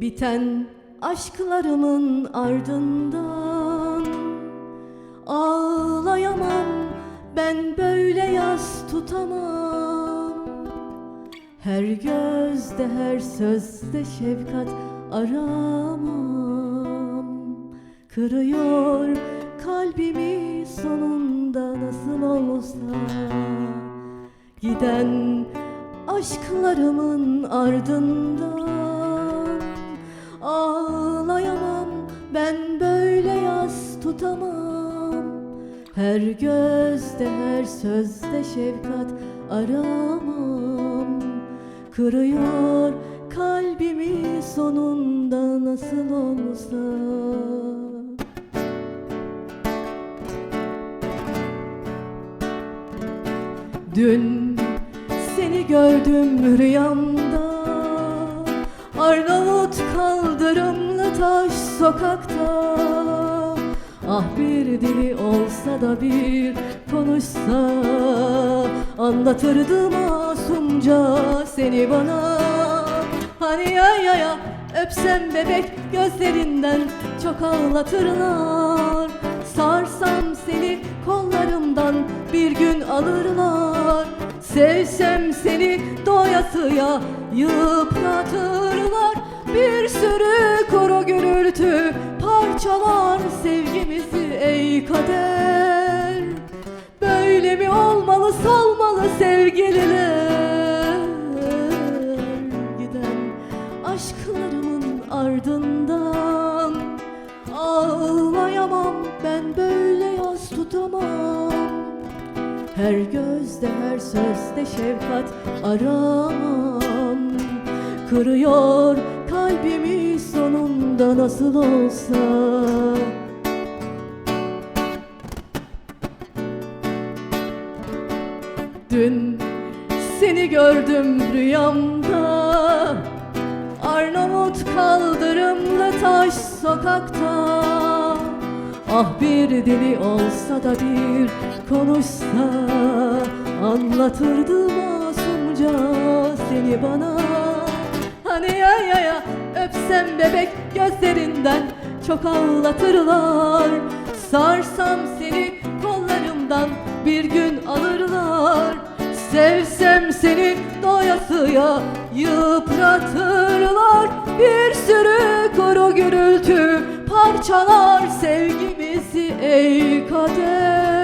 Biten aşklarımın ardından Ağlayamam ben böyle yas tutamam. Her gözde her sözde şefkat aramam. Kırıyor kalbimi sonunda nasıl olsa Giden aşklarımın ardından Her gözde her sözde şefkat aramam. Kırıyor kalbimi sonunda nasıl olsa. Dün seni gördüm rüyamda. Arnavut kaldırımlı taş sokakta Ah bir dili olsa da bir konuşsa Anlatırdı masumca seni bana. Hani ya ya ya öpsem bebek gözlerinden çok ağlatırlar Sarsam seni kollarımdan bir gün alırlar. Sevsem seni doyasıya yıpratırlar. Bir sürü kader. Böyle mi olmalı salmalı sevgililer? Giden aşklarımın ardından Ağlayamam ben böyle yas tutamam. Her gözde her sözde şefkat aramam. Kırıyor kalbimi sonunda nasıl olsa Dün seni gördüm rüyamda. Arnavut kaldırımlı taş sokakta. Ah bir dili olsa da bir konuşsa Anlatırdı masumca seni bana. Hani ya ya ya öpsem bebek gözlerinden çok ağlatırlar. Sarsam seni Sevsem seni doyasıya yıpratırlar. Bir sürü kuru gürültü parçalar sevgimizi ey kader